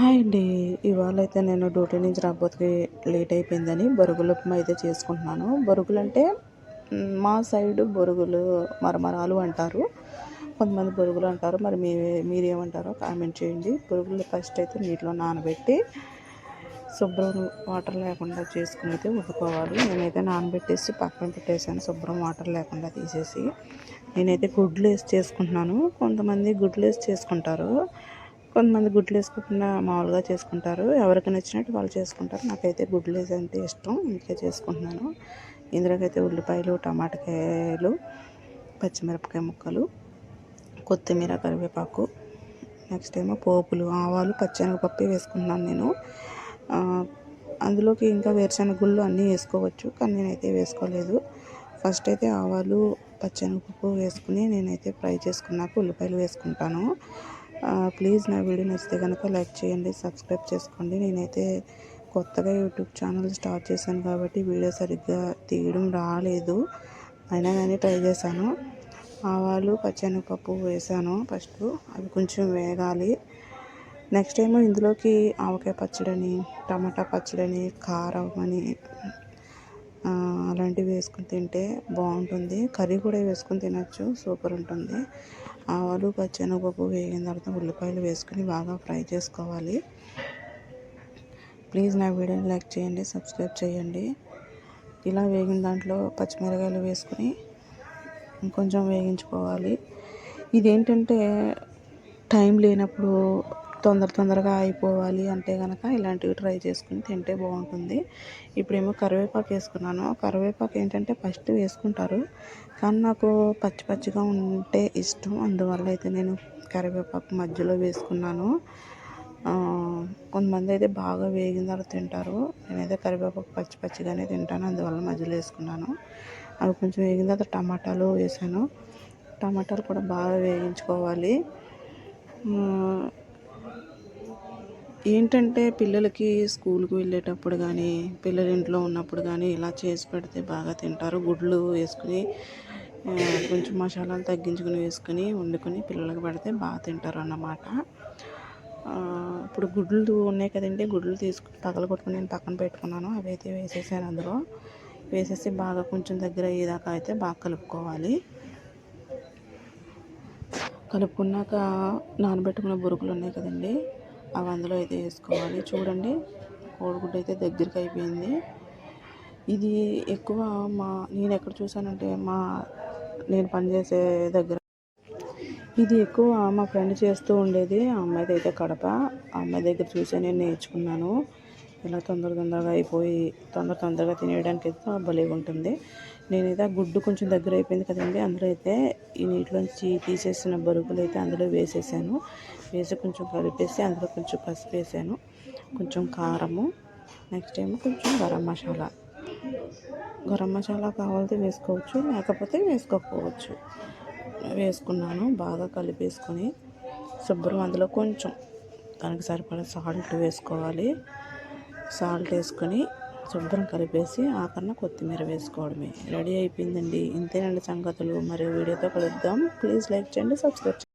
Hi అండి. ఇవాళ అయితే నేను డ్యూటీ నుంచి రాకపోతే లేట్ అయిపోయిందని బొరుగులు ఉప్మా అయితే చేసుకుంటున్నాను. బొరుగులు అంటే మా సైడ్ బొరుగులు మరమరాలు అంటారు. కొంతమంది బొరుగులు అంటారు. మరి మీ మీరేమంటారో కామెంట్ చేయండి. బొరుగులు ఫస్ట్ అయితే నీటిలో నానబెట్టి శుభ్రం వాటర్ లేకుండా చేసుకుని అయితే ఉడుకోవాలి నేనైతే నానబెట్టేసి పక్కన పెట్టేసాను శుభ్రం వాటర్ లేకుండా తీసేసి. నేనైతే గుడ్లు వేసి చేసుకుంటున్నాను. కొంతమంది గుడ్లు వేసి చేసుకుంటారు. కొంతమంది గుడ్లు వేసుకోకుండా మామూలుగా చేసుకుంటారు. ఎవరికి నచ్చినట్టు వాళ్ళు చేసుకుంటారు. నాకైతే గుడ్లు వేసి అంటే ఇష్టం. ఇంట్లో చేసుకుంటున్నాను. ఇందులోకైతే ఉల్లిపాయలు టమాటకాయలు పచ్చిమిరపకాయ ముక్కలు కొత్తిమీర కరివేపాకు నెక్స్ట్ ఏమో పోపులు ఆవాలు పచ్చెనగపప్పు వేసుకుంటున్నాను నేను. అందులోకి ఇంకా వేరుశనగ గుళ్ళు అన్నీ వేసుకోవచ్చు. కానీ నేనైతే వేసుకోలేదు. ఫస్ట్ అయితే ఆవాలు పచ్చెనగపప్పు వేసుకుని నేనైతే ఫ్రై చేసుకున్నాక ఉల్లిపాయలు వేసుకుంటాను. ప్లీజ్ నా వీడియో నచ్చితే కనుక లైక్ చేయండి సబ్స్క్రైబ్ చేసుకోండి. నేనైతే కొత్తగా యూట్యూబ్ ఛానల్ స్టార్ట్ చేశాను కాబట్టి వీడియో సరిగ్గా తీయడం రాలేదు. అయినా కానీ ట్రై చేశాను. ఆవాలు పచ్చెనగపప్పు వేసాను ఫస్ట్. అవి కొంచెం వేగాలి. నెక్స్ట్ ఏమో ఇందులోకి ఆవకాయ పచ్చడని టమాటా పచ్చడని కారం అని అలాంటివి వేసుకుని తింటే బాగుంటుంది. కర్రీ కూడా వేసుకుని తినచ్చు. సూపర్ ఉంటుంది. ఆవాలు పచ్చెనగపప్పు వేగిన తర్వాత ఉల్లిపాయలు వేసుకుని బాగా ఫ్రై చేసుకోవాలి. ప్లీజ్ నా వీడియోని లైక్ చేయండి సబ్స్క్రైబ్ చేయండి. ఇలా వేగిన దాంట్లో పచ్చిమిరకాయలు వేసుకుని ఇంకొంచెం వేగించుకోవాలి. ఇదేంటంటే టైం లేనప్పుడు తొందర తొందరగా అయిపోవాలి అంటే కనుక ఇలాంటివి ట్రై చేసుకుని తింటే బాగుంటుంది. ఇప్పుడేమో కరివేపాకు వేసుకున్నాను. కరివేపాకు ఏంటంటే ఫస్ట్ వేసుకుంటారు. కానీ నాకు పచ్చి పచ్చిగా ఉంటే ఇష్టం. అందువల్ల అయితే నేను కరివేపాకు మధ్యలో వేసుకున్నాను. కొంతమంది అయితే బాగా వేగిన తర్వాత తింటారు. నేనైతే కరివేపాకు పచ్చి పచ్చిగానే తింటాను. అందువల్ల మధ్యలో వేసుకున్నాను. అవి కొంచెం వేగిన తర్వాత టమాటాలు వేసాను. టమాటాలు కూడా బాగా వేగించుకోవాలి. ఏంటంటే పిల్లలకి స్కూల్కి వెళ్ళేటప్పుడు కానీ పిల్లలు ఇంట్లో ఉన్నప్పుడు కానీ ఇలా చేసి పెడితే బాగా తింటారు. గుడ్లు వేసుకుని కొంచెం మసాలాలు తగ్గించుకుని వేసుకుని వండుకొని పిల్లలకి పెడితే బాగా తింటారు అన్నమాట. ఇప్పుడు గుడ్లు ఉన్నాయి కదండి. గుడ్లు తీసుకుని పగల కొట్టుకుని నేను పక్కన పెట్టుకున్నాను. అవి అయితే వేసేసాను అందులో. వేసేసి బాగా కొంచెం దగ్గర అయ్యేదాకా అయితే బాగా కలుపుకోవాలి. కలుపుకున్నాక నానబెట్టుకున్న బురుకులు ఉన్నాయి కదండి. అవి అందులో అయితే వేసుకోవాలి. చూడండి కోడిగుడ్డు అయితే దగ్గరికి అయిపోయింది. ఇది ఎక్కువ మా నేను ఎక్కడ చూసానంటే మా నేను పనిచేసే దగ్గర. ఇది ఎక్కువ మా ఫ్రెండ్ చేస్తూ ఉండేది. ఆ అమ్మాయిది అయితే కడప. ఆ అమ్మాయి దగ్గర చూసే నేను నేర్చుకున్నాను. ఇలా తొందర తొందరగా అయిపోయి తొందర తొందరగా తినేయడానికి అయితే భలే ఉంటుంది నేనైతే ఆ గుడ్డు కొంచెం దగ్గర అయిపోయింది కదండి. అందులో అయితే ఈ నీటిలోంచి తీసేసిన బరుగులు అయితే అందులో వేసేసాను. వేసి కొంచెం కలిపేసి అందులో కొంచెం పసుపు వేసాను. కొంచెం కారము నెక్స్ట్ ఏమో కొంచెం గరం మసాలా. గరం మసాలా కావాలితే వేసుకోవచ్చు లేకపోతే వేసుకోకపోవచ్చు. వేసుకున్నాను బాగా కలిపేసుకొని శుభ్రం అందులో కొంచెం దానికి సరిపడా సాల్ట్ వేసుకోవాలి. సాల్ట్ వేసుకొని శుభ్రం కలిపేసి ఆకన్నా కొత్తిమీర వేసుకోవడమే. రెడీ అయిపోయిందండి. ఇంతేనండి సంగతులు. మరి వీడియోతో కలుద్దాం. ప్లీజ్ లైక్ చేయండి సబ్స్క్రైబ్